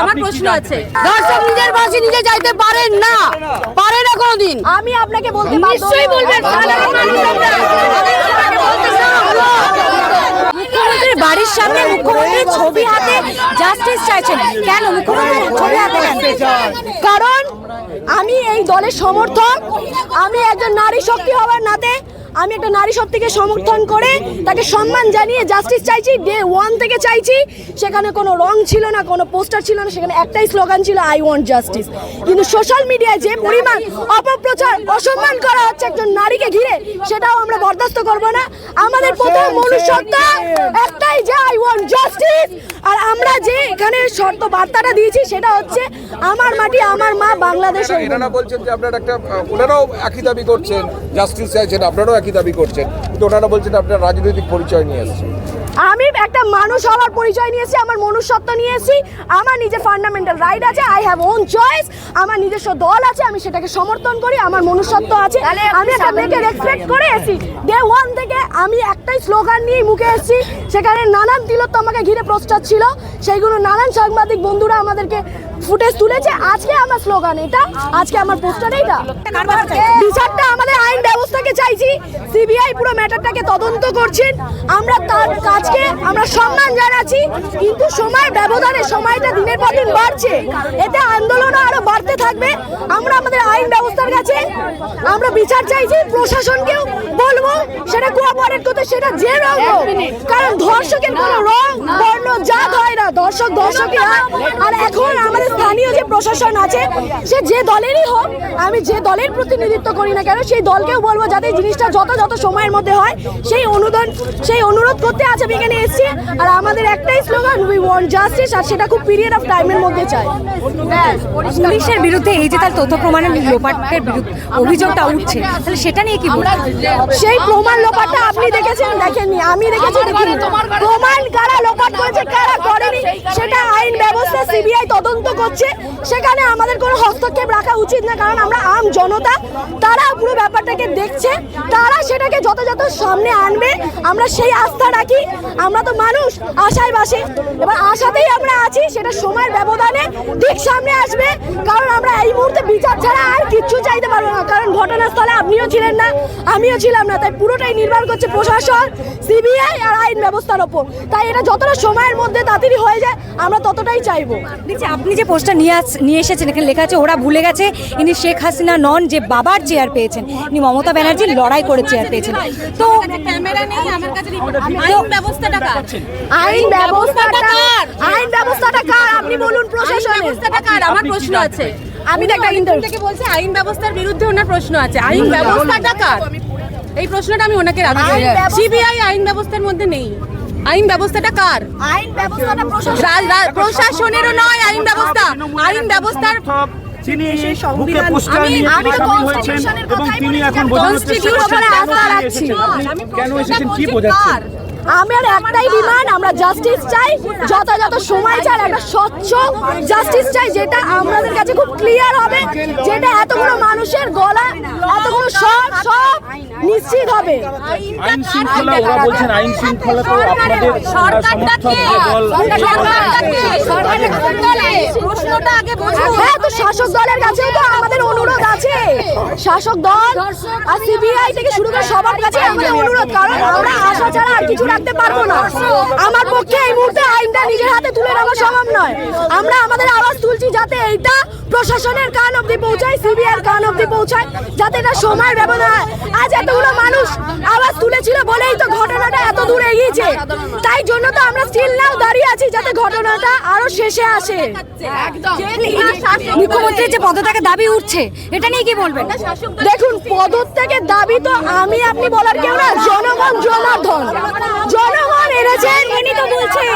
আমার প্রশ্ন আছে। দর্শক নিজের বাসে নিজে যাইতে পারেন না। পারে না কোনোদিন। আমি আপনাকে বলতে নিশ্চয়ই বলবেন। সাধারণ মানুষ আমরা। আমাদেরকে বলতে না, মুখ্যমন্ত্রীর বাড়ির সামনে মুখ্যমন্ত্রীর ছবি হাতে জাস্টিস চাইছেন। কেন? মুখ্যমন্ত্রীর ছবি হাতে কারণ আমি এই দলের সমর্থক। আমি একজন নারী শক্তি হওয়ার নাতে আমি একটা নারী শক্তিকে সমর্থন করে তাকে সম্মান জানিয়ে জাস্টিস চাইছি ডে ওয়ান থেকে চাইছি। সেখানে কোনো রং ছিল না, কোনো পোস্টার ছিল না, সেখানে একটাই স্লোগান ছিল আই ওয়ান্ট জাস্টিস কিন্তু সোশ্যাল মিডিয়ায় যে পরিমাণ অপপ্রচার, অসম্মান করা হচ্ছে একজন নারীকে ঘিরে, সেটাও আমরা বরদাস্ত করব না। আমাদের প্রথম মনুষ্যত্ব একটাই যে আই ওয়ান্ট জাস্টিস আর আমরা যে এখানে শর্ত বার্তাটা দিয়েছি, সেটা হচ্ছে আমার মাটি, আমার মা বাংলাদেশ। এনারা বলছেন যে আপনারা একটা ওনারাও একই দাবি করছেন জাস্টিস চাইছেন, আপনারাও একই দাবি করছেন কিন্তু ওনারা বলছেন আপনারা রাজনৈতিক পরিচয় নিয়ে এসেছেন আমি একটা মানুষ হওয়ার পরিচয় নিয়েছি আমার মনুষ্যত্ব নিয়েছি আমার নিজের ফান্ডামেন্টাল রাইট আছে আই হ্যাভ ওন চয়েস আমার নিজস্ব দল আছে আমি সেটাকে সমর্থন করি আমার মনুষ্যত্ব আছে আমি একটা মেয়েকে রেসপেক্ট করে এসেছি ডে ওয়ান থেকে আমি একটাই স্লোগান নিয়ে মুখে এসেছি সেখানে নানান তিলত্ব আমাকে ঘিরে প্রস্তাব ছিল সেইগুলো নানান সাংবাদিক বন্ধুরা আমাদেরকে ফুটেজ তুলেছে, আজকে আমার স্লোগান এটা, আজকে আমার পোস্টার এটা বিচারটা আমাদের আইন ব্যবস্থাকে চাইছি, সিবিআই পুরো ম্যাটারটাকে তদন্ত করছেন। আমরা তার কাজকে, আমরা সম্মান জানাচ্ছি, কিন্তু সময় ব্যবধানে, সময়টা দিনের পর দিন বাড়ছে। এতে আন্দোলনও আরও বাড়তে থাকবে। আমরা আমাদের আইন ব্যবস্থার কাছে, আমরা বিচার চাইছি, প্রশাসনকেও বলব, সেটা কোঅপারেট করতে, সেটা যে রং হোক। কারণ ধর্ষকের কোনো রং, বর্ণ, জাত হয় না। দর্শক দর্শকই আর এখন প্রশাসন আছে সে যে দলেরই হোক আমি যে দলের প্রতিনিধিত্ব করি না কেন সেই দলকেও বলব যাতে জিনিসটা যত যত সময়ের মধ্যে হয় সেই অনুদান সেই অনুরোধ করতে আজ আমি এখানে এসেছি। আর আমাদের একটাই স্লোগান উই ওয়ান্ট জাস্টিস আর সেটা খুব পিরিয়ড অফ টাইমের মধ্যে চাই। পুলিশের বিরুদ্ধে এই যে তার তথ্য প্রমাণের লোপাটের বিরুদ্ধে অভিযোগটা উঠছে তাহলে সেটা নিয়ে কি বলবেন সেই প্রমাণ লোপাটটা আপনি দেখেছেন? দেখেননি। আমি দেখেছি দেখিনি। প্রমাণ কারা লোপাট করেছে কারা করেনি সেটা আইন ব্যবস্থা সিবিআই তদন্ত করছে সেখানে আমাদের কোনো হস্তক্ষেপ রাখা উচিত না, কারণ আমরা আম জনতা। তারা পুরো ব্যাপারটাকে দেখছে, তারা সেটাকে যথাযথ সামনে আনবে। আমরা সেই আস্থা রাখি, আমরা তো মানুষ আশায় বাসে। এবার আশাতেই আমরা আছি, সেটা সময়ের ব্যবধানে ঠিক সামনে আসবে, কারণ আমরা এই মুহূর্তে বিচার ছাড়া আর কিচ্ছু চাইতে পারব না, কারণ ঘটনাস্থলে আপনিও ছিলেন না, আমিও ছিলাম না, তাই পুরোটাই নির্ভর করছে প্রশাসন, সিবিআই আর আইন ব্যবস্থার ওপর। তাই এটা যতটা সময়ের মধ্যে তাড়াতাড়ি হয়ে যায়, আমরা ততটাই চাইব। আপনি যে পোস্টটা নিয়ে আস- নিয়ে এসেছেন। এখানে লেখা আছে ওরা ভুলে গেছে। ইনি শেখ হাসিনা নন যে বাবার চেয়ার পেয়েছেন। ইনি মমতা ব্যানার্জির লড়াই করে চেয়ার পেয়েছেন। তো ক্যামেরা নেই আমার কাছে আইন ব্যবস্থাটা কার? আইন ব্যবস্থাটা কার? আপনি বলুন কার? আমার প্রশ্ন আছে। আমি তো একটা ইন্টারভিউ থেকে বলছে আইন ব্যবস্থার বিরুদ্ধে ওনার প্রশ্ন আছে। আইন ব্যবস্থাটা কার? এই প্রশ্নটা আমি ওনাকে রাখছি সিবিআই আইন ব্যবস্থার মধ্যে নেই। আইন ব্যবস্থাটা কার? আইন ব্যবস্থাটা প্রশাসনেরও নয় আইন ব্যবস্থা। আইন ব্যবস্থার তিনি বুকে পোস্টার নিয়ে সামিল হয়েছেন এবং তিনি এখন বোঝানোর চেষ্টা করছেন কেন এসেছেন? আপনি আমি কেন প্রশ্নটা এসেছেন? কি বোঝাচ্ছেন? কার? আমার একটাই ডিমান্ড আমরা জাস্টিস চাই যথাযথ সময় চাই একটা স্বচ্ছ জাস্টিস চাই যেটা আমাদের কাছে খুব ক্লিয়ার হবে যেটা এতগুলো মানুষের গলা এতগুলো সব সব নিশ্চিত হবে। আইন শৃঙ্খলা ওরা বলছেন আইন শৃঙ্খলা তো আপনাদের হ্যাঁ তো শাসক দলের কাছেও তো আমাদের অনুরোধ আছে। শাসক দল আর সিবিআই থেকে শুরু করে সবার কাছে আমাদের অনুরোধ। কারণ আমরা আশা ছাড়া আর কিছু রাখতে পারব না। আমার পক্ষে এই মুহূর্তে নিজের হাতে তুলে নেওয়া সম্ভব নয়। আমরা আমাদের আওয়াজ তুলছি যাতে এইটা প্রশাসনের কান অব্দি পৌঁছায় সিবিআই কান অব্দি পৌঁছায় যাতে এটা সময়ের ব্যবধান হয়। আজ এতগুলো মানুষ আওয়াজ তুলেছিল বলেই তো ঘটনাটা এত দূর এগিয়েছে। তাই জন্য তো আমরা স্টিল নাও দাঁড়িয়ে আছি যাতে ঘটনাটা আরও শেষে আসে। মুখ্যমন্ত্রীর যে পদত্যাগের দাবি উঠছে এটা নিয়ে কি বলবেন? দেখুন পদত্যাগের দাবি তো আমি আপনি বলার কেউ না জনগণ জনার্দন। জনগণ এনেছেন এনি তো বলছে,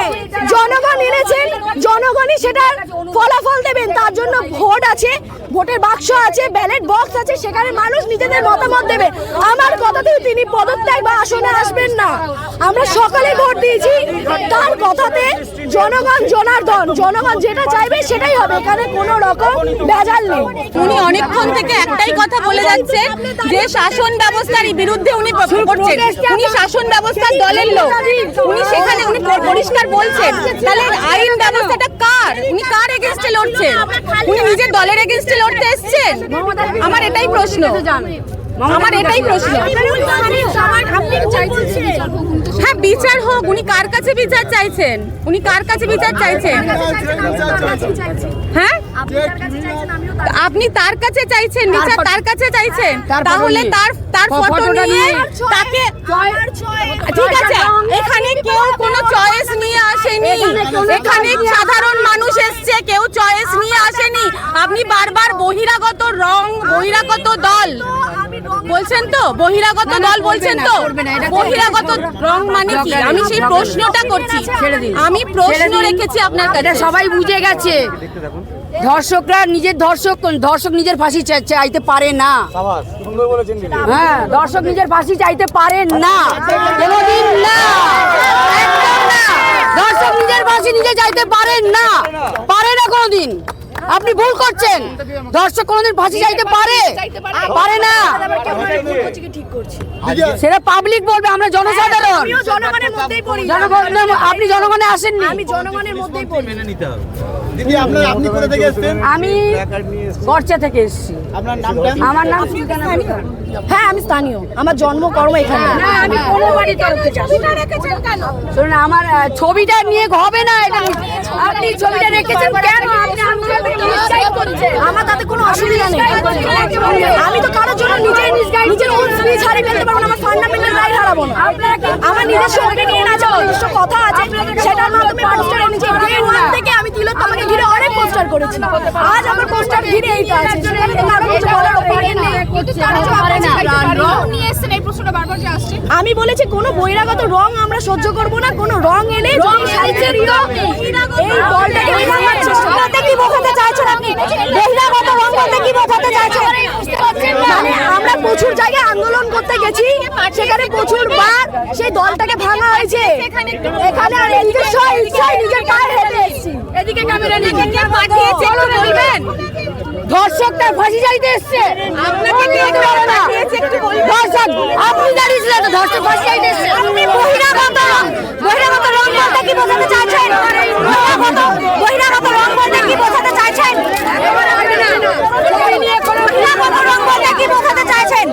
জনগণ এনেছেন, জনগণই সেটার ফলাফল দেবেন। তার জন্য ভোট আছে, ভোটের বাক্স আছে, ব্যালেট বক্স আছে, সেখানে মানুষ নিজেদের মতামত দেবে। আমার কথাতেও তিনি পদত্যাগ বা আসনে আসবেন না। আমরা সকালে ভোট দিয়েছি কথাতে জনগণ জনার্দন জনগণ যেটা চাইবে সেটাই হবে এখানে কোনো রকম ভেজাল নেই। উনি অনেকক্ষণ থেকে একটাই কথা বলে যাচ্ছেন যে শাসন ব্যবস্থার বিরুদ্ধে উনি করছেন। উনি শাসন ব্যবস্থার দলের লোক। উনি সেখানে উনি পরিষ্কার বলছেন তাহলে আইন ব্যবস্থাটা কার? উনি কার এগেনস্টে লড়ছেন? উনি নিজের দলের এগেনস্টে লড়তে এসেছেন? আমার এটাই প্রশ্ন। আমার এটাই প্রশ্ন। হ্যাঁ বিচার হোক উনি কার কাছে বিচার চাইছেন? উনি কার কাছে বিচার চাইছেন? হ্যাঁ? আপনি তার কাছে চাইছেন? বিচার তার কাছে চাইছেন? তাহলে তার তার ফটো নিয়ে তাকে ঠিক আছে। এখানে কেউ কোনো চয়েস নিয়ে আসেনি। এখানে সাধারণ মানুষ এসছে কেউ চয়েস নিয়ে আসেনি। আপনি বারবার বহিরাগত রং বহিরাগত দল। বলছেন তো? বহিরাগত দল বলছেন তো? বহিরাগত রং মানে কি? আমি সেই প্রশ্নটা করছি। আমি প্রশ্ন রেখেছি আপনার কাছে। এটা সবাই বুঝে গেছে। ধর্ষকরা নিজের ধর্ষক ধর্ষক নিজের ফাঁসি চাইতে পারে না। হ্যাঁ দর্শক নিজের ফাঁসি চাইতে পারে না। কোনোদিন না। দর্শক নিজের ফাঁসি নিজে চাইতে পারেন না। পারে না কোনোদিন। আপনি ভুল করছেন। দর্শক কোনোদিন ফাঁসি চাইতে পারে? পারে না। সেটা পাবলিক বলবে আমরা জনসাধারণ। জনগণের আপনি জনগণে আসেননি। আমি জনগণের মধ্যেই মেনে নিতে আপনার আপনি কোথা থেকে এসেছেন? আমি গরচা থেকে এসেছি। আপনার নামটা আমার নাম সুলতানা হ্যাঁ আমি স্থানীয়। আমার জন্ম কর্ম এখানে। না আমি কোনো বাড়ি তরফে শুনুন আমার ছবিটা নিয়ে হবে না এটা? আপনি ছবিটা রেখেছেন কেন? আমার তাতে কোনো অসুবিধা নেই। আমি তো কারোর জন্য নিজেই নিজের ওন স্পিচ হারিয়ে ফেলতে পারব না। আমার ফান্ডামেন্টাল হারাবো না। আমার নিজস্ব ওপিনিয়ন আছে নিজস্ব কথা আছে সেটার মাধ্যমে পোস্টার এনেছি। ডে ওয়ান থেকে আমি তিলোত্তমাকে ঘিরে অনেক পোস্টার করেছি। আজ আমার পোস্টার ঘিরে এইটা আছে। সেখানে কারও কিছু বলার ওপিনিয়ন নেই। আমি বলেছি কোনো বহিরাগত রং আমরা সহ্য করব না কোনো রং এলে রং এই দলটাকে ভাঙার বলতে কি বোঝাতে চাইছেন আপনি? বহিরাগত রং বলতে কি বোঝাতে চাইছেন? মানে আমরা প্রচুর জায়গায় আন্দোলন করতে গেছি সেখানে প্রচুর বার সেই দলটাকে ভাঙা হয়েছে। এখানে আর ইচ্ছায় নিজের পায়ে হেঁটে এদিকে ক্যামেরা নিয়ে পাঠিয়েছে একটু বলবেন ধর্ষকটা ফাঁসি চাইতে এসছে। ধর্ষক আপনি দাঁড়িয়েছিলেন তো ধর্ষক ফাঁসি চাইতে এসছে। বহিরাগত রং বহিরাগত রং বলতে কি বোঝাতে চাইছেন? বহিরাগত বহিরাগত রং বলতে কি বোঝাতে চাইছেন? বহিরাগত রং বলতে কি বোঝাতে চাইছেন?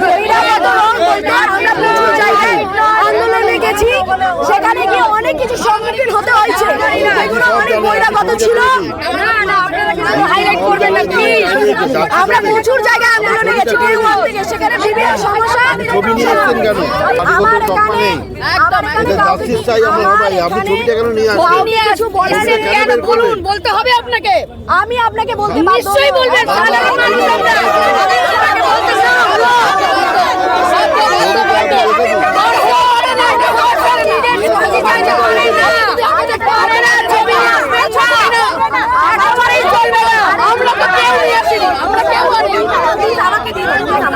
বহিরাগত রং বলতে আমরা প্রচুর জায়গায় আন্দোলনে গেছি সেখানে গিয়ে অনেক কিছু সম্মুখীন হতে হয়েছে যেগুলো অনেক বহিরাগত ছিল হাইলাইট করবেন না প্লিজ আমরা প্রচুর জায়গায় আন্দোলনে গেছি ডে ওয়ান থেকে সেখানে বিভিন্ন সমস্যা নিয়ে এসেছেন কেন? আপনি আমার তো এখানে নেই। এটা কাউকে- চাই আমরা আমার সবাই। আপনি ছবিটা কেন নিয়ে আসছেন? নিয়ে কিছু বলেছেন কেন? বলুন বলতে হবে আপনাকে আমি আপনাকে বলতে বাধ্য নিশ্চয়ই বলবেন সাধারণ মানুষ আমরা।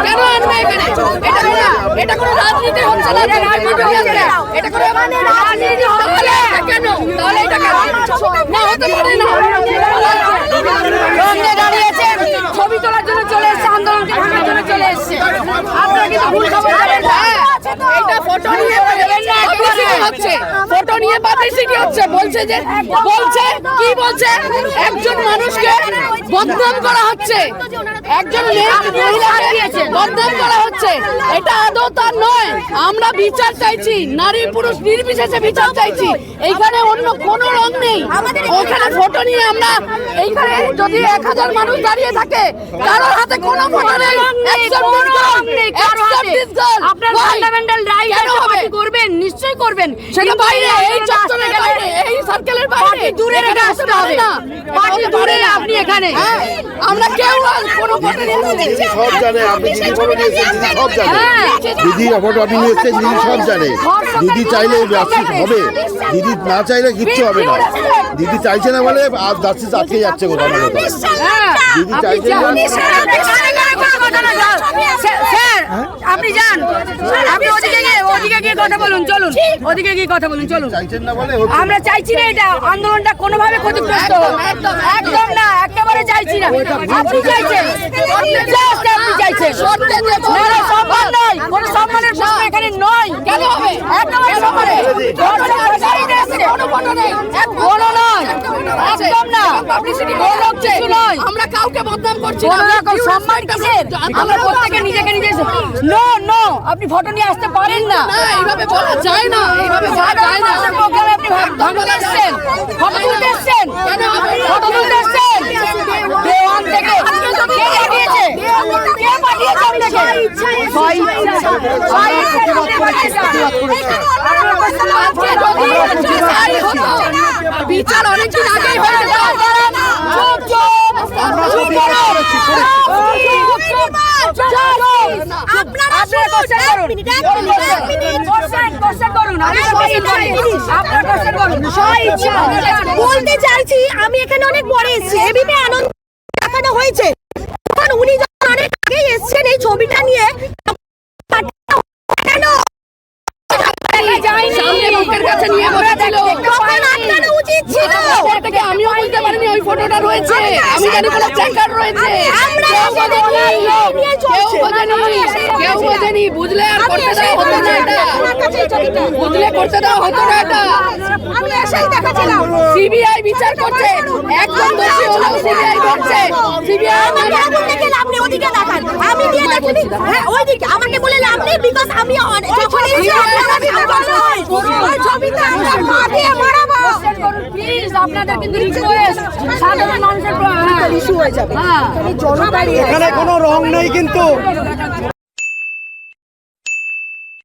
কেন আনবে এখানে এটা কোনো এটা কোনো রাজনীতি হচ্ছে না রাজনীতি হচ্ছে না। এটা কোনো মানে রাজনীতি হচ্ছে না। কেন? তাহলে এটা কেন? না হতে পারে না। রঙে দাঁড়িয়েছে ছবি তোলার জন্য চলে এসেছে আন্দোলনকে ভাঙার জন্য চলে এসেছে। আপনারা কিন্তু ভুল খবর এটা ফটো নিয়ে পাবলিসিটি হচ্ছে। ফটো নিয়ে পাবলিসিটি হচ্ছে। বলছে যে বলছে কি বলছে? একজন মানুষকে বদনাম করা হচ্ছে। একজন মহিলাকে বদনাম করা হচ্ছে। এটা আদৌ তার নয়। আমরা বিচার চাইছি। নারী পুরুষ নির্বিশেষে বিচার চাইছি। এইখানে অন্য কোনো রং নেই। ওখানে ফটো নিয়ে আমরা এইখানে যদি এক হাজার মানুষ দাঁড়িয়ে থাকে কারোর হাতে কোনো ফটো নেই। একজন। আপনার রাইট হবে? করবেন নিশ্চয়ই করবেন। সেটা বাইরে এই চত্বরের বাইরে এই সার্কেলের বাইরে। দূরে রেখে আসতে হবে। না। পার্টি দূরে আপনি এখানে। হ্যাঁ, আমরা কেউ কোনো সব জানে আপনি দিদি ফটো নিয়ে দিদি সব জানে। হ্যাঁ। দিদি ফটো আপনি নিয়ে এসেছেন দিদি সব জানে। দিদি চাইলে জাস্টিস হবে। দিদি না চাইলে কিচ্ছু হবে না। দিদি চাইছে না বলে আর জাস্টিস আটকে যাচ্ছে কোথাও হ্যাঁ। দিদি আপনি চাইছেন না- স্যার, স্যার আপনি যান। আপনি ওদিকে গিয়ে ওদিকে গিয়ে কথা বলুন চলুন। ওদিকে গিয়ে কথা বলুন চলুন। চাইছেন না বলে হচ্ছে। না। আমরা চাইছি না এটা। আন্দোলনটা কোনোভাবে ক্ষতিগ্রস্ত একদম না একেবারে চাইছি না। আপনি চাইছেন। আপনি চাইছেন। না, না, সম্মান নয়। কোনো সম্মানের প্রশ্ন এখানে নয়। কেন হবে? একেবারে সম্মানে একদম না। কিছু নয়। আমরা কাউকে বদনাম করছি কোনো সম্মান কিসের? আমরা প্রত্যেকে নিজেকে নিজে নো। নো আপনি ফটো নিয়ে আসতে পারেন না এইভাবে বলা যায় না। এইভাবে বলা যায় না প্রোগ্রামে আপনি ফটো এসছেন ফটো তুলতে এসছেন ফটো তুলতে এসছেন দেওয়ান থেকে কে পাঠিয়েছে কে পাঠিয়েছে আপনাকে ছয় বিচার অনেকদিন আগেই হয়ে বলতে চাইছি আমি এখানে অনেক পরে এসেছি এবিপি আনন্দ দেখানো হয়েছে উনি অনেক আগেই এসেছেন এই ছবিটা নিয়ে। আমিও বুঝতে পারিনি ওই ফটোটা রয়েছে। আমি জানি কোনো প্ল্যাকার্ড রয়েছে। কেউ বোঝেনি বুঝলে আর করতে দেওয়া হতো না এটা। বুঝলে করতে দেওয়া হতো না এটা। আমি এসেই দেখাচ্ছিলাম সিবিআই বিচার করছে। একদম দোষী হলেও সিবিআই করছে সিবিআই আমি এখন থেকে লাভ নেই ওদিকে দেখান আমি দিয়ে দেখিনি হ্যাঁ ওইদিকে আমাকে বলে লাভ নেই বিকজ আমি যখন এসেছি আপনারা ভিডিও নয় ওই ছবিটা আমরা পা দিয়ে মারাবো। প্লিজ আপনাদের কিন্তু রিকোয়েস্ট সাধারণ মানুষের ইস্যু হয়ে। যাবে। হ্যাঁ। এখানে কোনো রং নেই কিন্তু।